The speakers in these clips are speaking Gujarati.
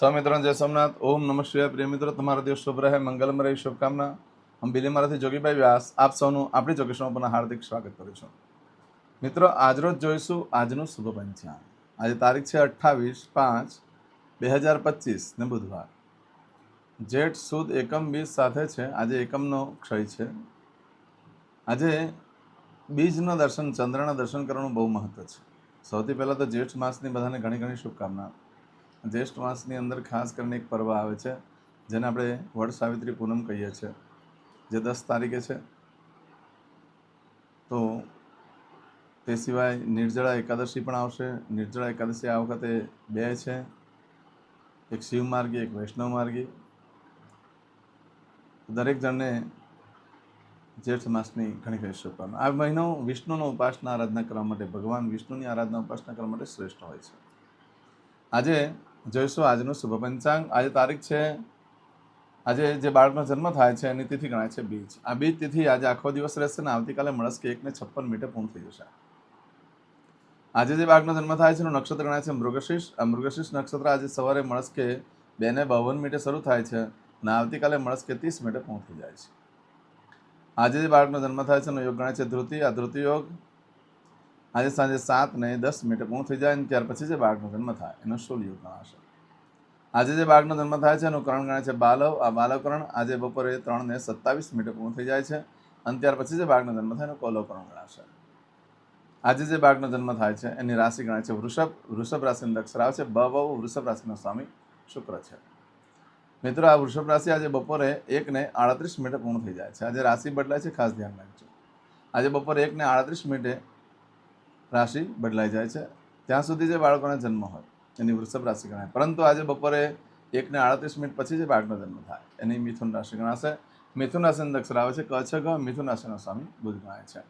સ્વામિત્રણ જય સોમનાથ. ઓમ નમઃ શિવાય પ્રિય મિત્રો, તમારો દિવસ શુભ રહે, મંગલમ રહે, શુભકામના. હું બિલીમારાથી જોગીભાઈ વ્યાસ, આપ સૌનું આપણી ચોકેશમાં પણ હાર્દિક સ્વાગત કરું છું. મિત્રો, આજરોજ જોઈશું આજનું શુભ પંચાંગ આજે તારીખ છે અઠ્ઠાવીસ પાંચ બે હજાર પચીસ, ને બુધવાર. જેઠ, સુદ, એકમ, બીજ સાથે છે. આજે એકમનો ક્ષય છે. આજે બીજના દર્શન, ચંદ્રના દર્શન કરવાનું બહુ મહત્વ છે. સૌથી પહેલાં તો જેઠ માસની બધાને ઘણી ઘણી શુભકામના. જ્યેષ્ઠ માસની અંદર ખાસ કરીને એક પર્વ આવે છે, જેને આપણે વડ સાવિત્રી પૂનમ કહીએ છીએ, જે દસ તારીખે છે. તો તે સિવાય નિર્જળા એકાદશી પણ આવશે. નિર્જળા એકાદશી આ વખતે બે છે. એક શિવ માર્ગી, એક વૈષ્ણવ માર્ગી. દરેક જણને જેઠ માસની ઘણી ઘણી શુભકામના. આ મહિનો વિષ્ણુનો ઉપાસના આરાધના કરવા માટે, ભગવાન વિષ્ણુની આરાધના ઉપાસના કરવા માટે શ્રેષ્ઠ હોય છે. આજે જોઈશું આજનું શુભ પંચાંગ. આજે તારીખ છે. આજે જે બાળકનો જન્મ થાય છે, એની તિથિ ગણાય છે બીજ. આ બીજ તિથિ આજે આખો દિવસ રહેશે ને આવતીકાલે મળસ્કે એકને છપ્પન મીટર પૂર્ણ થઈ જશે. આજે જે બાળકનો જન્મ થાય છે, એનું નક્ષત્ર ગણાય છે મૃગશીર્ષ આ મૃગશીર્ષ નક્ષત્ર આજે સવારે મળસ્કે બે ને બાવન મીટર શરૂ થાય છે અને આવતીકાલે મળસ્કે ત્રીસ મીટર થઈ જાય છે. આજે જે બાળકનો જન્મ થાય છે, એનો યોગ ગણાય છે ધ્રુતિ. આ ધ્રુતિ યોગ આજે સાંજે સાત ને દસ મિનિટે પૂર્ણ થઈ જાય અને ત્યાર પછી જે બાળકનો જન્મ થાય, એનો શૂલ યુગ ગણાશે આજે જે બાળકનો જન્મ થાય છે, એનું કરણ ગણાય છે બાલવ. આ બાલવકરણ આજે બપોરે ત્રણ ને સત્તાવીસ મિનિટે પૂર્ણ થઈ જાય છે અને ત્યાર પછી જે બાળકનો જન્મ થાય, એનું કોલવકરણ ગણાશે. આજે જે બાળકનો જન્મ થાય છે, એની રાશિ ગણાય છે વૃષભ. વૃષભ રાશિનો આવે છે, બવ વૃષભ રાશિનો સ્વામી શુક્ર છે. મિત્રો, આ વૃષભ રાશિ આજે બપોરે એકને આડત્રીસ મિનિટે પૂર્ણ થઈ જાય છે. આજે રાશિ બદલાય છે, ખાસ ધ્યાન રાખજો. આજે બપોરે એકને આડત્રીસ મિનિટે રાશિ બદલાઈ જાય છે. ત્યાં સુધી જે બાળકોને જન્મ હોય, એની વૃષભ રાશિ ગણાય. પરંતુ આજે બપોરે એકને આડત્રીસ મિનિટ પછી જે બાળકનો જન્મ થાય, એની મિથુન રાશિ ગણાશે. મિથુન રાશિનો દક્ષર આવે છે. કચ્છગ ગ, મિથુન રાશિનો સ્વામી બુધ ગણાય છે.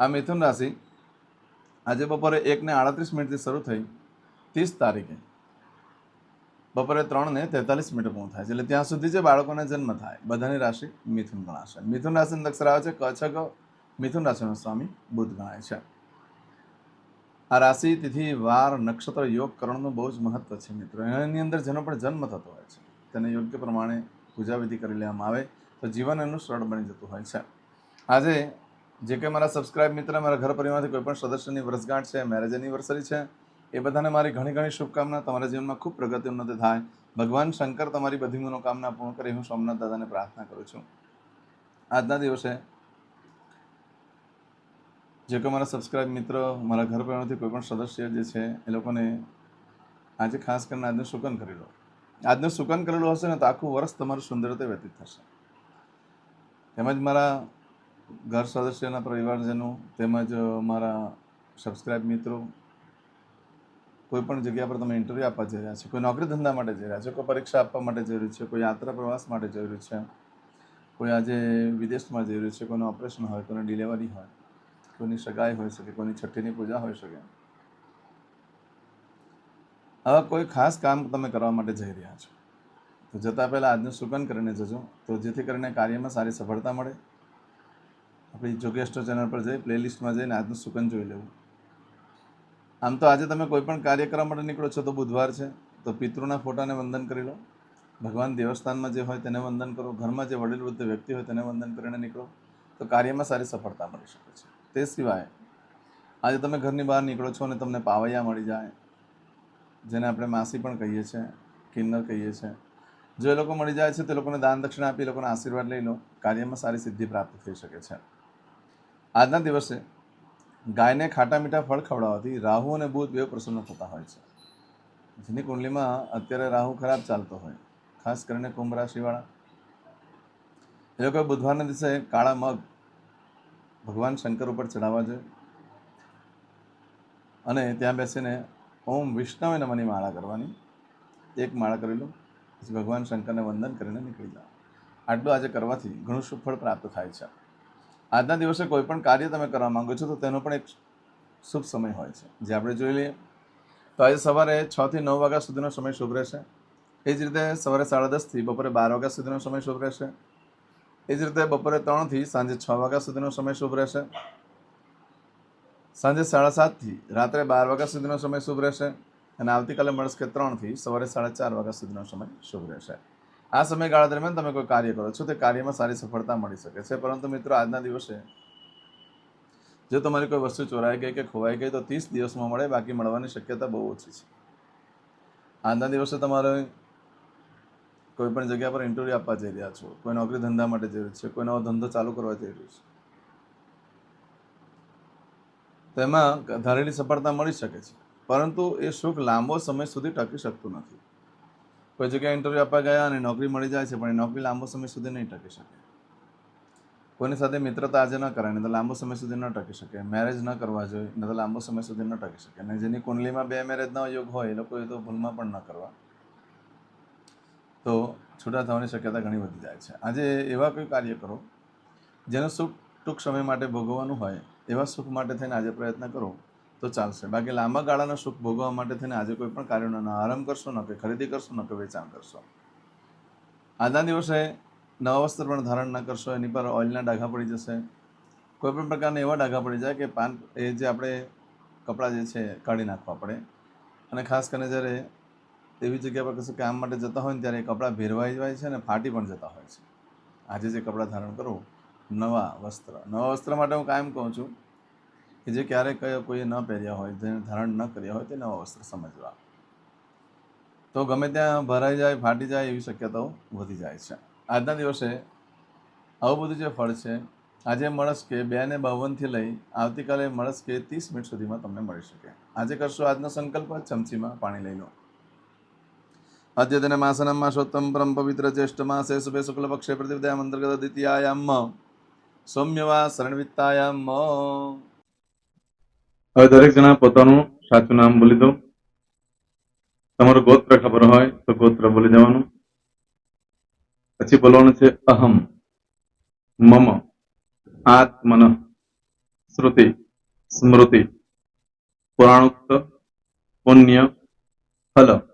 આ મિથુન રાશિ આજે બપોરે એકને આડત્રીસ મિનિટથી શરૂ થઈ, ત્રીસ તારીખે બપોરે ત્રણને તેતાલીસ મિનિટે થાય છે. એટલે ત્યાં સુધી જે બાળકોને જન્મ થાય, બધાની રાશિ મિથુન ગણાશે. મિથુન રાશિનો દક્ષર આવે છે. ક ગ, મિથુન રાશિનો સ્વામી બુધ ગણાય છે. આ રાશિ તિથિ વાર, નક્ષત્ર, યોગ કરણનું બહુ જ મહત્વ છે મિત્રો. એની અંદર જેનો પણ જન્મ થતો હોય છે, તેને યોગ્ય પ્રમાણે પૂજાવિધિ કરી લેવામાં આવે તો જીવન એનું સરળ બની જતું હોય છે. આજે જે કંઈ મારા સબસ્ક્રાઇબ મિત્ર, મારા ઘર પરિવારમાંથી કોઈ પણ સદસ્યની વર્ષગાંઠ છે મેરેજ એનિવર્સરી છે, એ બધાને મારી ઘણી ઘણી શુભકામના. તમારા જીવનમાં ખૂબ પ્રગતિ ઉન્નતિ થાય. ભગવાન શંકર તમારી બધી મનોકામના પૂર્ણ કરી. હું સોમનાથ દાદાને પ્રાર્થના કરું છું. આજના દિવસે જે કોઈ મારા સબસ્ક્રાઇબ મિત્રો મારા ઘર કોઈ પણ સદસ્ય જે છે, એ લોકોને આજે ખાસ કરીને આજનું સુકન કરી લો. આજનું સુકન કરેલું હશે ને તો આખું વર્ષ તમારું સુંદર રીતે વ્યતીત થશે. તેમજ મારા ઘર સદસ્યના પરિવારજનો, તેમજ મારા સબસ્ક્રાઇબ મિત્રો, કોઈ પણ જગ્યા પર તમે ઇન્ટરવ્યૂ આપવા જઈ રહ્યા છો, કોઈ નોકરી ધંધા માટે જઈ રહ્યા છો, કોઈ પરીક્ષા આપવા માટે જઈ રહ્યું છે, કોઈ યાત્રા પ્રવાસ માટે જઈ રહ્યું છે, કોઈ આજે વિદેશમાં જઈ રહ્યું છે, કોઈનું ઓપરેશન હોય, કોઈને ડિલિવરી હોય કોઈની સગાઈ હોઈ શકે, કોઈની છઠ્ઠીની પૂજા હોઈ શકે. આવા કોઈ ખાસ કામ તમે કરવા માટે જઈ રહ્યા છો. તો જતાં પહેલાં આજનું સુકન કરીને જજો. તો જેથી કરીને કાર્યમાં સારી સફળતા મળે. આપણી જોગેસ્ટો ચેનલ પર જઈ, પ્લેલિસ્ટમાં જઈને આજનું સુકન જોઈ લેવું. આમ તો આજે તમે કોઈ પણ કાર્ય કરવા માટે નીકળો છો તો બુધવાર છે. તો પિતૃના ફોટાને વંદન કરી લો. ભગવાન દેવસ્થાનમાં જે હોય તેને વંદન કરો. ઘરમાં જે વડીલ વૃદ્ધ વ્યક્તિ હોય તેને વંદન કરીને નીકળો. તો કાર્યમાં સારી સફળતા મળી શકે છે. તે સિવાય આજે તમે ઘરની બહાર નીકળો છો અને તમને પાવૈયા મળી જાય, જેને આપણે માસી પણ કહીએ છીએ, કિન્નર કહીએ છીએ. જો એ લોકો મળી જાય છે તે લોકોને દાન દક્ષિણા આપી, એ લોકોના આશીર્વાદ લઈ લો. કાર્યમાં સારી સિદ્ધિ પ્રાપ્ત થઈ શકે છે. આજના દિવસે ગાયને ખાટા મીઠા ફળ ખવડાવવાથી રાહુ અને બુધ બે પ્રસન્ન થતા હોય છે. જેની કુંડલીમાં અત્યારે રાહુ ખરાબ ચાલતો હોય, ખાસ કરીને કુંભ રાશિવાળા. એ લોકોએ બુધવારના દિવસે કાળા મગ ભગવાન શંકર ઉપર ચડાવવા જોઈએ. અને ત્યાં બેસીને ઓમ વિષ્ણવે નમની માળા કરવાની. એક માળા કરી લો પછી ભગવાન શંકરને વંદન કરીને નીકળી જાઓ આટલું આજે કરવાથી ઘણું સુફળ પ્રાપ્ત થાય છે. આજના દિવસે કોઈ પણ કાર્ય તમે કરવા માંગો છો તો તેનો પણ એક શુભ સમય હોય છે. જે આપણે જોઈ લઈએ, તો આજે સવારે છ થી નવ વાગ્યા સુધીનો સમય શુભ રહેશે. એ જ રીતે સવારે સાડા દસથી બપોરે બાર વાગ્યા સુધીનો સમય શુભ રહેશે. એ જ રીતે બપોરે ત્રણથી સાંજે છ વાગ્યા સુધીનો સમય શુભ રહેશે. સાંજે સાડા સાતથી રાત્રે બાર વાગ્યા સુધીનો સમય શુભ રહેશે અને આવતીકાલે મળશે ત્રણથી સવારે સાડા ચાર વાગ્યા સુધીનો સમય શુભ રહેશે. આ સમયગાળા દરમિયાન તમે કોઈ કાર્ય કરો છો તે કાર્યમાં સારી સફળતા મળી શકે છે. પરંતુ મિત્રો, આજના દિવસે જો તમારી કોઈ વસ્તુ ચોરાઈ ગઈ કે ખોવાઈ ગઈ તો ત્રીસ દિવસમાં મળે, બાકી મળવાની શક્યતા બહુ ઓછી છે. આજના દિવસે તમારે કોઈ પણ જગ્યા પર ઇન્ટરવ્યૂ આપવા જઈ રહ્યા છો, કોઈ નોકરી ધંધા માટે જઈ રહ્યું છે, કોઈ નવો ધંધો ચાલુ કરવા જઈ રહ્યું છે. તેમાં ધારેલી સફળતા મળી શકે છે. પરંતુ એ સુખ લાંબો સમય સુધી ટકી શકતું નથી. કોઈ જગ્યાએ ઇન્ટરવ્યૂ આપવા ગયા અને નોકરી મળી જાય છે, પણ એ નોકરી લાંબો સમય સુધી નહીં ટકી શકે. કોઈની સાથે મિત્રતા આજે ન કરાય, નહીં તો લાંબો સમય સુધી ન ટકી શકે. મેરેજ ન કરવા જોઈએ, નહીં તો લાંબો સમય સુધી ન ટકી શકે. અને જેની કુંડલીમાં બે મેરેજના યોગ હોય, એ લોકોએ તો ભૂલમાં પણ ન કરવા. તો છૂટા થવાની શક્યતા ઘણી વધી જાય છે. આજે એવા કોઈ કાર્ય કરો, જેનું સુખ ટૂંક સમય માટે ભોગવવાનું હોય, એવા સુખ માટે થઈને આજે પ્રયત્ન કરો, તો ચાલશે. બાકી લાંબા ગાળાના સુખ ભોગવવા માટે થઈને આજે કોઈ પણ કાર્યનો ન આરંભ કરશો, ન કે ખરીદી કરશો, ન કે વેચાણ કરશો. આજના દિવસે નવા વસ્ત્ર પણ ધારણ ન કરશો, એની પર ઓઇલના ડાઘા પડી જશે. કોઈ પણ પ્રકારના એવા ડાઘા પડી જાય કે પાન, એ જે આપણે કપડાં જે છે, કાઢી નાખવા પડે. અને ખાસ કરીને જ્યારે એવી જગ્યા પર કશું કામ માટે જતા હોય ને ત્યારે એ કપડાં ભેરવાઈ જાય છે અને ફાટી પણ જતા હોય છે. આજે જે કપડાં ધારણ કરો, નવા વસ્ત્ર. નવા વસ્ત્ર માટે હું કાયમ કહું છું કે જે ક્યારેક કોઈએ ન પહેર્યા હોય, જેને ધારણ ન કર્યા હોય તે નવા વસ્ત્ર સમજવા. તો ગમે ત્યાં ભરાઈ જાય, ફાટી જાય એવી શક્યતાઓ વધી જાય છે. આજના દિવસે આવું બધું જે ફળ છે, આજે મળસ કે બે ને બાવનથી લઈ આવતીકાલે મળસ કે ત્રીસ મિનિટ સુધીમાં તમને મળી શકે. આજે કરશો આજનો સંકલ્પ, ચમચીમાં પાણી લઈ લો. અદ્યતન માસનમ માસોત્તમ પરમ પવિત્ર જ્યેષ્ઠ માસે શુભે શુક્લ પક્ષે પ્રતિપદાયામ અંતર્ગત દ્વિતીયાયામ સૌમ્યવા શરણવિત્તાયામ હવે દરેક જણા પોતાનું સાચું નામ બોલી દો તમારું ગોત્ર ખબર હોય તો ગોત્ર બોલી દેવાનું. પછી બોલવાનું છે અહમ, મમ, આત્મન, શ્રુતિ, સ્મૃતિ, પુરાણોક્ત, પુણ્ય, ફલ.